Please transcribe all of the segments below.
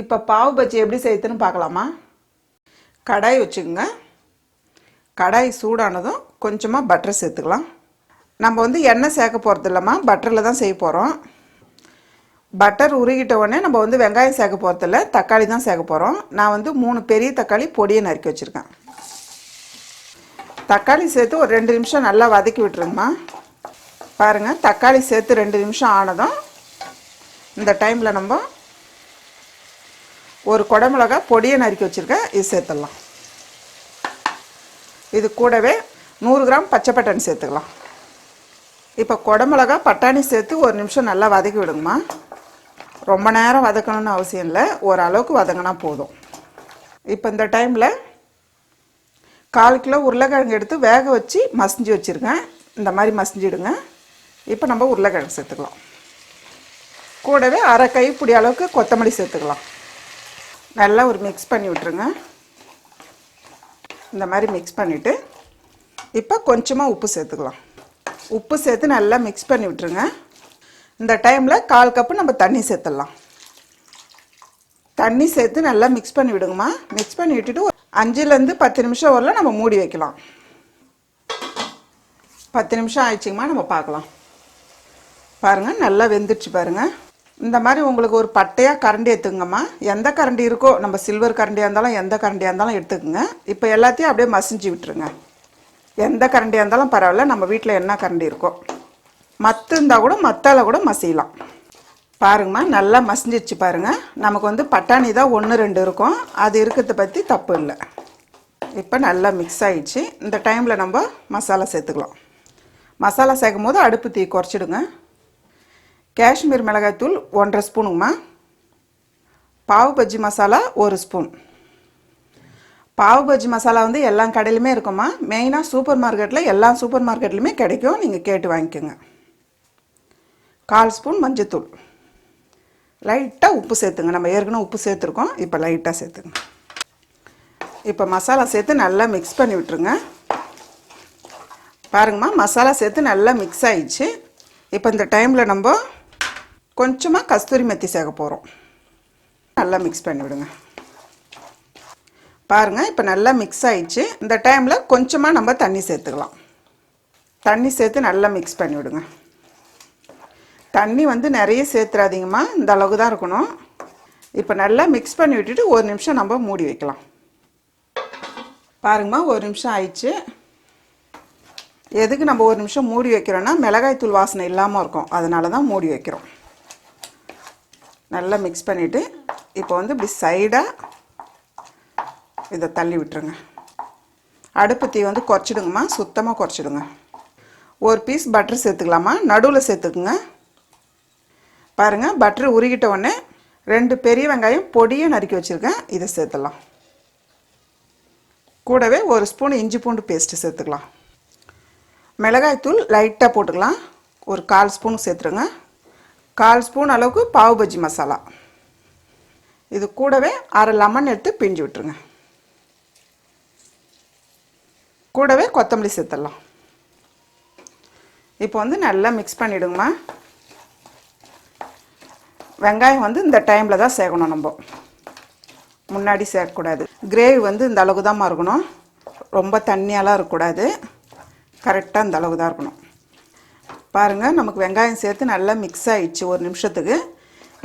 இப்போ பாவு பஜ்ஜி எப்படி செய்யுதுன்னு பார்க்கலாமா? கடாய் வச்சுக்கோங்க. கடாய் சூடானதும் கொஞ்சமாக பட்டர் சேர்த்துக்கலாம். நம்ம வந்து எண்ணெய் சேர்க்க போகிறது இல்லைம்மா பட்டரில் தான் செய்ய போகிறோம் பட்டர் உருகிட்ட உடனே நம்ம வந்து வெங்காயம் சேர்க்க போகிறதில்ல தக்காளி தான் சேர்க்க போகிறோம் நான் வந்து மூணு பெரிய தக்காளி பொடியை நறுக்கி வச்சுருக்கேன். தக்காளி சேர்த்து ஒரு ரெண்டு நிமிஷம் நல்லா வதக்கி விட்டுருங்கம்மா. பாருங்கள் தக்காளி சேர்த்து ரெண்டு நிமிஷம் ஆனதும் இந்த டைமில் நம்ம ஒரு குடமிளகா பொடியை நறுக்கி வச்சுருக்கேன். இது சேர்த்துடலாம். இது கூடவே நூறு கிராம் பச்சை பட்டாணி சேர்த்துக்கலாம். இப்போ குடமிளகா பட்டாணி சேர்த்து ஒரு நிமிஷம் நல்லா வதக்கி விடுங்கம்மா. ரொம்ப நேரம் வதக்கணும்னு அவசியம் இல்லை. ஓரளவுக்கு வதங்கினா போதும். இப்போ இந்த டைமில் கால் கிலோ உருளைக்கிழங்கு எடுத்து வேக வச்சு மசிஞ்சு வச்சுருக்கேன். இந்த மாதிரி மசிஞ்சிடுங்க. இப்போ நம்ம உருளைக்கிழங்கு சேர்த்துக்கலாம். கூடவே அரை கைப்பிடி அளவுக்கு கொத்தமல்லி சேர்த்துக்கலாம். நல்லா ஒரு மிக்ஸ் பண்ணி விட்ருங்க இந்த மாதிரி மிக்ஸ் பண்ணிவிட்டு இப்போ கொஞ்சமாக உப்பு சேர்த்துக்கலாம். உப்பு சேர்த்து நல்லா மிக்ஸ் பண்ணி விட்ருங்க இந்த டைமில் கால் கப்பு நம்ம தண்ணி சேர்த்துடலாம். தண்ணி சேர்த்து நல்லா மிக்ஸ் பண்ணி விடுங்கம்மா. மிக்ஸ் பண்ணி விட்டுட்டு ஒரு அஞ்சுலேருந்து பத்து நிமிஷம் வரல நம்ம மூடி வைக்கலாம். பத்து நிமிஷம் ஆயிடுச்சுங்கம்மா நம்ம பார்க்கலாம். பாருங்கள் நல்லா வெந்துடுச்சு பாருங்கள் இந்த மாதிரி உங்களுக்கு ஒரு பட்டையாக கரண்டி எடுத்துக்கங்கம்மா. எந்த கரண்டி இருக்கோ நம்ம சில்வர் கரண்டியாக இருந்தாலும் எந்த கரண்டியாக இருந்தாலும் எடுத்துக்கோங்க. இப்போ எல்லாத்தையும் அப்படியே மசிஞ்சு விட்டுருங்க. எந்த கரண்டியாக இருந்தாலும் பரவாயில்ல நம்ம வீட்டில் என்ன கரண்டி இருக்கோ. மத்து இருந்தால் கூட மத்தால் கூட மசியலாம். பாருங்கம்மா நல்லா மசிஞ்சிச்சு பாருங்கள் நமக்கு வந்து பட்டாணி தான் ஒன்று ரெண்டு இருக்கும். அது இருக்கிறத பற்றி தப்பு இல்லை. இப்போ நல்லா மிக்ஸ் ஆகிடுச்சு இந்த டைமில் நம்ம மசாலா சேர்த்துக்கலாம். மசாலா சேர்க்கும் போது அடுப்பு தீ குறைச்சிடுங்க. காஷ்மீர் மிளகாய்த்தூள் ஒன்றரை ஸ்பூனுங்கம்மா பாவு பஜ்ஜி மசாலா ஒரு ஸ்பூன். பாவு பஜ்ஜி மசாலா வந்து எல்லா கடையிலுமே இருக்குமா? மெயினாக சூப்பர் மார்க்கெட்டில் எல்லா சூப்பர் மார்க்கெட்லையுமே கிடைக்கும். நீங்கள் கேட்டு வாங்கிக்கோங்க. கால் ஸ்பூன் மஞ்சத்தூள். லைட்டாக உப்பு சேர்த்துங்க. நம்ம ஏற்கனவே உப்பு சேர்த்துருக்கோம். இப்போ லைட்டாக சேர்த்துங்க. இப்போ மசாலா சேர்த்து நல்லா மிக்ஸ் பண்ணி விட்டுருங்க. பாருங்கம்மா மசாலா சேர்த்து நல்லா மிக்ஸ் ஆயிடுச்சு. இப்போ இந்த டைமில் நம்ம கொஞ்சமாக கஸ்தூரி மெத்தி சேர்க்க போகிறோம் நல்லா மிக்ஸ் பண்ணிவிடுங்க பாருங்கள் இப்போ நல்லா மிக்ஸ் ஆயிடுச்சு. இந்த டைமில் கொஞ்சமாக நம்ம தண்ணி சேர்த்துக்கலாம். தண்ணி சேர்த்து நல்லா மிக்ஸ் பண்ணிவிடுங்க தண்ணி வந்து நிறைய சேர்த்துறாதீங்கம்மா. இந்த அளவுக்கு தான் இருக்கணும். இப்போ நல்லா மிக்ஸ் பண்ணி விட்டுட்டு ஒரு நிமிஷம் நம்ம மூடி வைக்கலாம். பாருங்கம்மா ஒரு நிமிஷம் ஆயிடுச்சு. எதுக்கு நம்ம ஒரு நிமிஷம் மூடி வைக்கிறோன்னா மிளகாய் தூள் வாசனை இல்லாமல் இருக்கும். அதனால தான் மூடி வைக்கிறோம். நல்லா மிக்ஸ் பண்ணிவிட்டு இப்போ வந்து இப்படி சைடாக இதை தள்ளி விட்டுருங்க. அடுப்பு தீ வந்து குறைச்சிடுங்கம்மா சுத்தமாக குறைச்சிடுங்க. ஒரு பீஸ் பட்டர் சேர்த்துக்கலாமா? நடுவில் சேர்த்துக்குங்க. பாருங்கள் பட்டர் உருகிட்ட உடனே ரெண்டு பெரிய வெங்காயம் பொடியை நறுக்கி வச்சுருக்கேன். இதை சேர்த்துடலாம். கூடவே ஒரு ஸ்பூன் இஞ்சி பூண்டு பேஸ்ட்டு சேர்த்துக்கலாம். மிளகாய்த்தூள் லைட்டாக போட்டுக்கலாம். ஒரு கால் ஸ்பூன் சேர்த்துருங்க. கால் ஸ்பூன் அளவுக்கு பாவு பஜ்ஜி மசாலா. இது கூடவே அரை லெமன் எடுத்து பிஞ்சு விட்டுருங்க. கூடவே கொத்தமல்லி சேர்த்துடலாம். இப்போ வந்து நல்லா மிக்ஸ் பண்ணிவிடுங்கம்மா வெங்காயம் வந்து இந்த டைமில் தான் சேர்க்கணும் நம்ம. முன்னாடி சேர்க்கக்கூடாது கிரேவி வந்து இந்த அளவுக்கு தான் இருக்கணும். ரொம்ப தண்ணியாலாம் இருக்கக்கூடாது. கரெக்டாக இந்த அளவுக்கு தான் இருக்கணும். பாருங்கள் நமக்கு வெங்காயம் சேர்த்து நல்லா மிக்ஸ் ஆகிடுச்சு ஒரு நிமிஷத்துக்கு.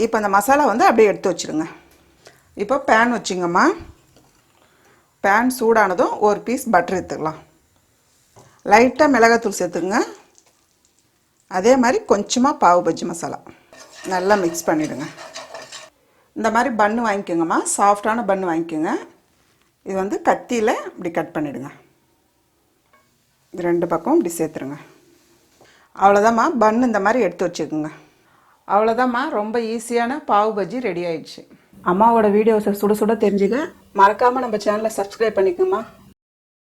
இப்போ அந்த மசாலா வந்து அப்படியே எடுத்து வச்சுருங்க. இப்போ பேன் வச்சுங்கம்மா. பேன் சூடானதும் ஒரு பீஸ் பட்டர் எடுத்துக்கலாம். லைட்டாக மிளகாத்தூள் சேர்த்துக்குங்க அதே மாதிரி கொஞ்சமாக பாவு பஜ்ஜி மசாலா. நல்லா மிக்ஸ் பண்ணிவிடுங்க இந்த மாதிரி பன்னு வாங்கிக்கோங்கம்மா. சாஃப்டான பன்னு வாங்கிக்கோங்க. இது வந்து கத்தியில் இப்படி கட் பண்ணிவிடுங்க இது ரெண்டு பக்கம் இப்படி சேர்த்துருங்க. அவ்வளோதாம்மா பன் இந்த மாதிரி எடுத்து வச்சுக்கோங்க. அவ்வளோதாம்மா ரொம்ப ஈஸியான பாவு பஜ்ஜி ரெடி ஆயிடுச்சு. அம்மாவோட வீடியோஸை சுட சுட தெரிஞ்சுக்க. மறக்காமல் நம்ம சேனலை சப்ஸ்கிரைப் பண்ணிக்கோங்கம்மா.